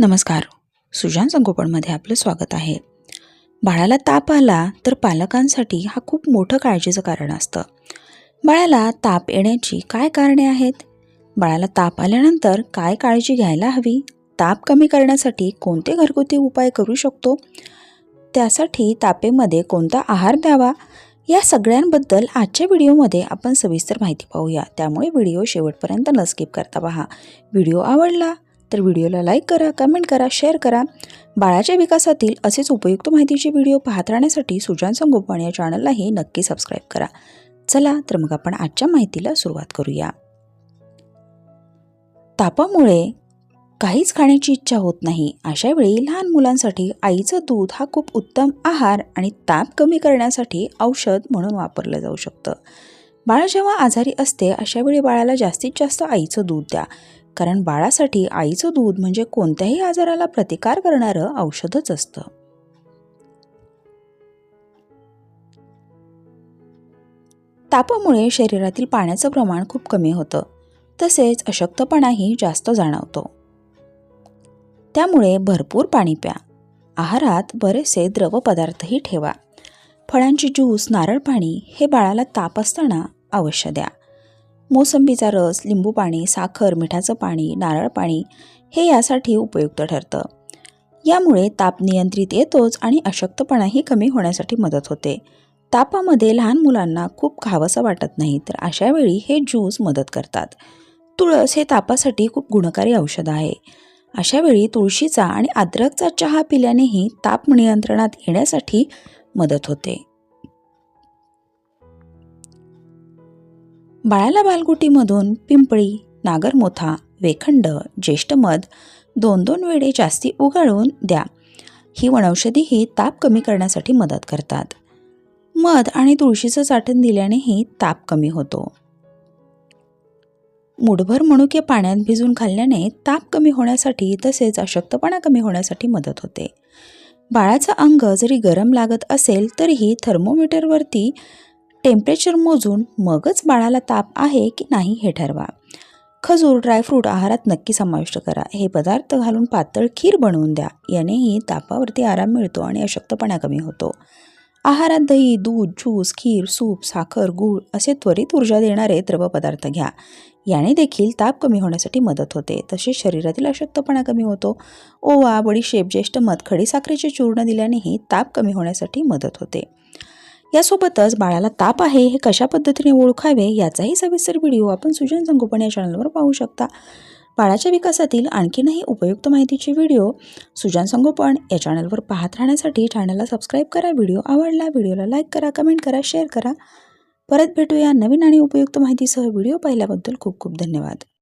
नमस्कार. सुजान संगोपनमध्ये आपलं स्वागत आहे. बाळाला ताप आला तर पालकांसाठी हा खूप मोठं काळजीचं कारण असतं. बाळाला ताप येण्याची काय कारणे आहेत? बाळाला ताप आल्यानंतर काय काळजी घ्यायला हवी? ताप कमी करण्यासाठी कोणते घरगुती उपाय करू शकतो? त्यासाठी तापेमध्ये कोणता आहार द्यावा? या सगळ्यांबद्दल आजच्या व्हिडिओमध्ये आपण सविस्तर माहिती पाहूया. त्यामुळे व्हिडिओ शेवटपर्यंत न स्किप करता पहा. व्हिडिओ आवडला तर व्हिडिओला लाईक करा कमेंट करा शेअर करा. बाळाच्या विकासातील असेच उपयुक्त माहितीचे व्हिडिओ पाहत राहण्यासाठी सुजान संगोपन या चॅनललाही नक्की सबस्क्राईब करा. चला तर मग आपण आजच्या माहितीला सुरुवात करूया. तापामुळे काहीच खाण्याची इच्छा होत नाही. अशा वेळी लहान मुलांसाठी आईचं दूध हा खूप उत्तम आहार आणि ताप कमी करण्यासाठी औषध म्हणून वापरलं जाऊ शकतं. बाळ जेव्हा आजारी असते अशा वेळी बाळाला जास्तीत जास्त आईचं दूध द्या. कारण बाळासाठी आईचं दूध म्हणजे कोणत्याही आजाराला प्रतिकार करणारं औषधच असतं. तापामुळे शरीरातील पाण्याचं प्रमाण खूप कमी होतं. तसेच अशक्तपणाही जास्त जाणवतो. त्यामुळे भरपूर पाणी प्या. आहारात बरेचसे द्रव पदार्थही ठेवा. फळांची ज्यूस नारळ पाणी हे बाळाला ताप असताना अवश्य द्या. मोसंबीचा रस लिंबू पाणी साखर मिठाचं पाणी नारळ पाणी हे यासाठी उपयुक्त ठरतं. यामुळे ताप नियंत्रित येतोच आणि अशक्तपणाही कमी होण्यासाठी मदत होते. तापामध्ये लहान मुलांना खूप खावंसं वाटत नाही तर अशावेळी हे ज्यूस मदत करतात. तुळस हे तापासाठी खूप गुणकारी औषध आहे. अशावेळी तुळशीचा आणि अद्रकचा चहा पिल्यानेही ताप नियंत्रणात येण्यासाठी मदत होते. बाळाला बालगुटीमधून पिंपळी नागरमोथा वेखंड ज्येष्ठमध दोन दोन वेळे जास्ती उगाळून द्या. ही वनौषधीही ताप कमी करण्यासाठी मदत करतात. मध आणि तुळशीचं चाटण दिल्यानेही ताप कमी होतो. मुठभर मणुके पाण्यात भिजून खाल्ल्याने ताप कमी होण्यासाठी तसेच अशक्तपणा कमी होण्यासाठी मदत होते. बाळाचं अंग जरी गरम लागत असेल तरीही थर्मोमीटरवरती टेम्परेचर मोजून मगच बाळाला ताप आहे की नाही हे ठरवा. खजूर ड्रायफ्रूट आहारात नक्की समाविष्ट करा. हे पदार्थ घालून पातळ खीर बनवून द्या. यानेही तापावरती आराम मिळतो आणि अशक्तपणा कमी होतो. आहारात दही दूध ज्यूस खीर सूप साखर गूळ असे त्वरित ऊर्जा देणारे द्रवपदार्थ घ्या. याने देखील ताप कमी होण्यासाठी मदत होते. तसेच शरीरातील अशक्तपणा कमी होतो. ओवा बडीशेप ज्येष्ठ मध खडी साखरेचे चूर्ण दिल्यानेही ताप कमी होण्यासाठी मदत होते. यासोबतच बाळाला ताप आहे हे कशा पद्धतीने ओळखावे याचाही सविस्तर व्हिडिओ आपण सुजन संगोपन या चॅनलवर पाहू शकता. बाळाच्या विकासातील आणखीनही उपयुक्त माहितीचे व्हिडिओ सुजान संगोपन या चॅनलवर पाहत राहण्यासाठी चॅनलला सबस्क्राईब करा व्हिडिओ आवडला व्हिडिओला लाईक करा कमेंट करा शेअर करा. परत भेटूया नवीन आणि उपयुक्त माहितीसह व्हिडिओ पाहिल्याबद्दल खूप खूप धन्यवाद.